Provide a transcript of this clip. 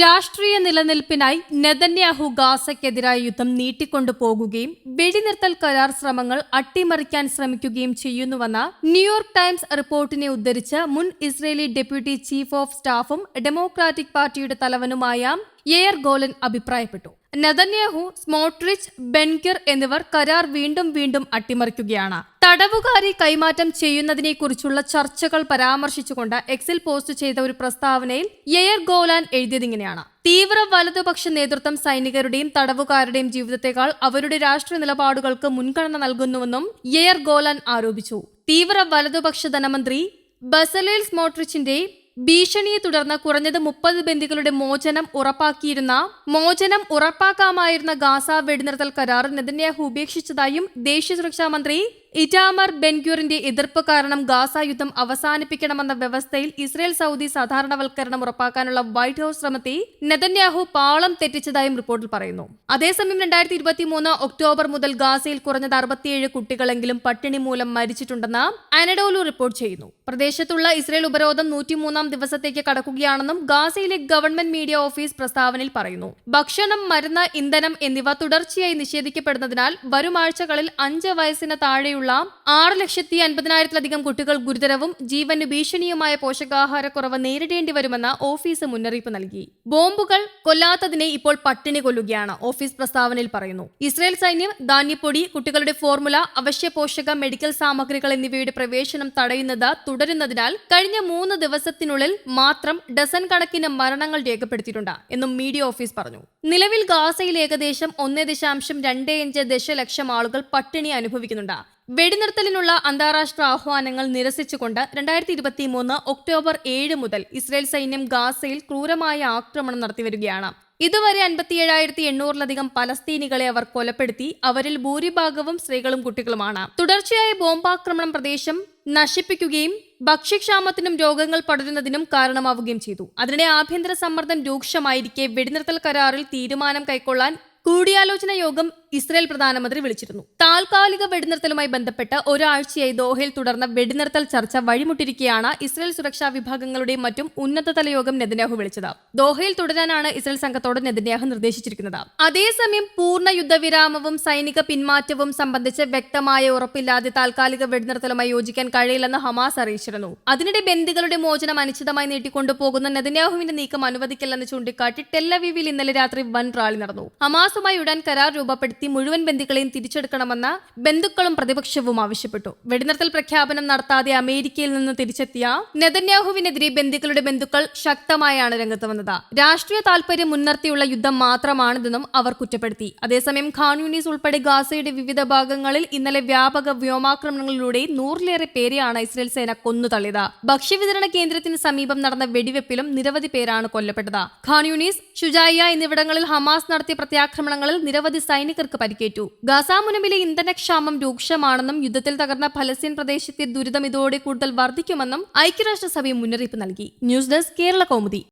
രാഷ്ട്രീയ നിലനിൽപ്പിനായി നെതന്യാഹു ഗാസയ്ക്കെതിരായ യുദ്ധം നീട്ടിക്കൊണ്ടു പോകുകയും വെടിനിർത്തൽ കരാർ ശ്രമങ്ങൾ അട്ടിമറിക്കാൻ ശ്രമിക്കുകയും ചെയ്യുന്നുവെന്ന ന്യൂയോർക്ക് ടൈംസ് റിപ്പോർട്ടിനെ ഉദ്ധരിച്ച് മുൻ ഇസ്രേലി ഡെപ്യൂട്ടി ചീഫ് ഓഫ് സ്റ്റാഫും ഡെമോക്രാറ്റിക് പാർട്ടിയുടെ തലവനുമായ എയർ ഗോലൻ അഭിപ്രായപ്പെട്ടു. നെതന്യാഹു സ്മോട്രിച്ച് ബെൻകിർ എന്നിവർ കരാർ വീണ്ടും വീണ്ടും അട്ടിമറിക്കുകയാണ്. തടവുകാരി കൈമാറ്റം ചെയ്യുന്നതിനെക്കുറിച്ചുള്ള ചർച്ചകൾ പരാമർശിച്ചുകൊണ്ട് എക്സിൽ പോസ്റ്റ് ചെയ്ത ഒരു പ്രസ്താവനയിൽ എയർ ഗോലാൻ എഴുതിയതിങ്ങനെയാണ്. തീവ്ര വലതുപക്ഷ നേതൃത്വം സൈനികരുടെയും തടവുകാരുടെയും ജീവിതത്തെക്കാൾ അവരുടെ രാഷ്ട്രീയ നിലപാടുകൾക്ക് മുൻഗണന നൽകുന്നുവെന്നും എയർ ഗോലാൻ ആരോപിച്ചു. തീവ്ര വലതുപക്ഷ ധനമന്ത്രി ബസലേൽ സ്മോട്രിച്ചിന്റെ ഭീഷണിയെ തുടർന്ന് കുറഞ്ഞത് മുപ്പത് ബന്ദികളുടെ മോചനം ഉറപ്പാക്കിയിരുന്ന മോചനം ഉറപ്പാക്കാമായിരുന്ന ഗാസ വെടിനിർത്തൽ കരാർ നെതന്യാഹു ഉപേക്ഷിച്ചതായും ദേശീയ സുരക്ഷാ മന്ത്രി ഇറ്റാമർ ബെൻക്യൂറിന്റെ എതിർപ്പ് കാരണം ഗാസ യുദ്ധം അവസാനിപ്പിക്കണമെന്ന വ്യവസ്ഥയിൽ ഇസ്രയേൽ സൗദി സാധാരണവൽക്കരണം ഉറപ്പാക്കാനുള്ള വൈറ്റ് ഹൌസ് ശ്രമത്തെ നെതന്യാഹു പാളം തെറ്റിച്ചതായും റിപ്പോർട്ടിൽ പറയുന്നു. അതേസമയം രണ്ടായിരത്തി ഇരുപത്തി മൂന്ന് ഒക്ടോബർ മുതൽ ഗാസയിൽ കുറഞ്ഞത് അറുപത്തിയേഴ് കുട്ടികളെങ്കിലും പട്ടിണി മൂലം മരിച്ചിട്ടുണ്ടെന്ന് അനഡോലു റിപ്പോർട്ട് ചെയ്യുന്നു. പ്രദേശത്തുള്ള ഇസ്രയേൽ ഉപരോധം നൂറ്റിമൂന്നാം ദിവസത്തേക്ക് കടക്കുകയാണെന്നും ഗാസയിലെ ഗവൺമെന്റ് മീഡിയ ഓഫീസ് പ്രസ്താവനയിൽ പറയുന്നു. ഭക്ഷണം മരുന്ന് ഇന്ധനം എന്നിവ തുടർച്ചയായി നിഷേധിക്കപ്പെടുന്നതിനാൽ വരും ആഴ്ചകളിൽ അഞ്ച് വയസ്സിന് താഴെയുള്ള ആറ് ലക്ഷത്തി അൻപതിനായിരത്തിലധികം കുട്ടികൾ ഗുരുതരവും ജീവന് ഭീഷണിയുമായ പോഷകാഹാരക്കുറവ് നേരിടേണ്ടി വരുമെന്ന് ഓഫീസ് മുന്നറിയിപ്പ് നൽകി. ബോംബുകൾ കൊല്ലാത്തതിനെ ഇപ്പോൾ പട്ടിണി കൊല്ലുകയാണ് ഓഫീസ് പ്രസ്താവനയിൽ പറയുന്നു. ഇസ്രയേൽ സൈന്യം ധാന്യപ്പൊടി കുട്ടികളുടെ ഫോർമുല അവശ്യ പോഷക മെഡിക്കൽ സാമഗ്രികൾ എന്നിവയുടെ പ്രവേശനം തടയുന്നത് തുടരുന്നതിനാൽ കഴിഞ്ഞ മൂന്ന് ദിവസത്തിനുള്ളിൽ മാത്രം ഡസൻ കണക്കിന് മരണങ്ങൾ രേഖപ്പെടുത്തിയിട്ടുണ്ട് എന്നും മീഡിയ ഓഫീസ് പറഞ്ഞു. നിലവിൽ ഗാസയിൽ ഏകദേശം ഒന്ന് ദശാംശം രണ്ട് അഞ്ച് ദശലക്ഷം ആളുകൾ പട്ടിണി അനുഭവിക്കുന്നുണ്ട്. വെടിനിർത്തലിനുള്ള അന്താരാഷ്ട്ര ആഹ്വാനങ്ങൾ നിരസിച്ചുകൊണ്ട് രണ്ടായിരത്തി ഇരുപത്തി മൂന്ന് ഒക്ടോബർ ഏഴ് മുതൽ ഇസ്രായേൽ സൈന്യം ഗാസയിൽ ക്രൂരമായ ആക്രമണം നടത്തിവരികയാണ്. ഇതുവരെ അൻപത്തിയേഴായിരത്തി എണ്ണൂറിലധികം പലസ്തീനികളെ അവർ കൊലപ്പെടുത്തി അവരിൽ ഭൂരിഭാഗവും സ്ത്രീകളും കുട്ടികളുമാണ്. തുടർച്ചയായ ബോംബാക്രമണം പ്രദേശം നശിപ്പിക്കുകയും ഭക്ഷ്യക്ഷാമത്തിനും രോഗങ്ങൾ പടരുന്നതിനും കാരണമാവുകയും ചെയ്തു. അതിനിടെ ആഭ്യന്തര സമ്മർദ്ദം രൂക്ഷമായിരിക്കെ വെടിനിർത്തൽ കരാറിൽ തീരുമാനം കൈക്കൊള്ളാൻ കൂടിയാലോചന യോഗം ഇസ്രയേൽ പ്രധാനമന്ത്രി വിളിച്ചിരുന്നു. താൽക്കാലിക വെടിനിർത്തലുമായി ബന്ധപ്പെട്ട് ഒരാഴ്ചയായി ദോഹയിൽ തുടർന്ന വെടിനിർത്തൽ ചർച്ച വഴിമുട്ടിരിക്കുകയാണ് ഇസ്രയേൽ സുരക്ഷാ വിഭാഗങ്ങളുടെയും മറ്റും ഉന്നതതല യോഗം നെതന്യാഹു വിളിച്ചത്. ദോഹയിൽ തുടരാനാണ് ഇസ്രയേൽ സംഘത്തോട് നെതന്യാഹു നിർദ്ദേശിച്ചിരിക്കുന്നത്. അതേസമയം പൂർണ യുദ്ധവിരാമവും സൈനിക പിന്മാറ്റവും സംബന്ധിച്ച് വ്യക്തമായ ഉറപ്പില്ലാതെ താൽക്കാലിക വെടിനിർത്തലുമായി യോജിക്കാൻ കഴിയില്ലെന്ന് ഹമാസ് അറിയിച്ചിരുന്നു. അതിനിടെ ബന്ദികളുടെ മോചനം അനിശ്ചിതമായി നീട്ടിക്കൊണ്ടുപോകുന്ന നെതന്യാഹുവിന്റെ നീക്കം അനുവദിക്കില്ലെന്ന് ചൂണ്ടിക്കാട്ടി ടെല്ലവീവിൽ ഇന്നലെ രാത്രി വൻ റാലി നടന്നു. ഹമാസുമായി ഉടൻ കരാർ രൂപപ്പെടുത്തി മുഴുവൻ ബന്ധുക്കളെയും തിരിച്ചെടുക്കണമെന്ന് ബന്ധുക്കളും പ്രതിപക്ഷവും ആവശ്യപ്പെട്ടു. വെടിനിർത്തൽ പ്രഖ്യാപനം നടത്താതെ അമേരിക്കയിൽ നിന്ന് തിരിച്ചെത്തിയ നെതന്യാഹുവിനെതിരെ ബന്ധുക്കളുടെ ബന്ധുക്കൾ ശക്തമായാണ് രംഗത്ത് വന്നത്. രാഷ്ട്രീയ താൽപര്യം മുൻനിർത്തിയുള്ള യുദ്ധം മാത്രമാണിതെന്നും അവർ കുറ്റപ്പെടുത്തി. അതേസമയം ഖാൻ യൂണീസ് ഉൾപ്പെടെ ഗാസയുടെ വിവിധ ഭാഗങ്ങളിൽ ഇന്നലെ വ്യാപക വ്യോമാക്രമണങ്ങളിലൂടെ നൂറിലേറെ പേരെയാണ് ഇസ്രയേൽ സേന കൊന്നു തള്ളിയത് ഭക്ഷ്യവിതരണ കേന്ദ്രത്തിന് സമീപം നടന്ന വെടിവെപ്പിലും നിരവധി പേരാണ് കൊല്ലപ്പെട്ടത്. ഖാൻ യൂണീസ് ഷുജായ എന്നിവിടങ്ങളിൽ ഹമാസ് നടത്തിയ പ്രത്യാക്രമണങ്ങളിൽ നിരവധി സൈനികർക്ക് പരിക്കേറ്റു. ഗാസാമുനമിലെ ഇന്ധനക്ഷാമം രൂക്ഷമാണെന്നും യുദ്ധത്തിൽ തകർന്ന ഫലസ്തീൻ പ്രദേശത്തെ ദുരിതം ഇതോടെ കൂടുതൽ വർദ്ധിക്കുമെന്നും ഐക്യരാഷ്ട്രസഭയും മുന്നറിയിപ്പ് നൽകി. News desk Kerala Kaumudi.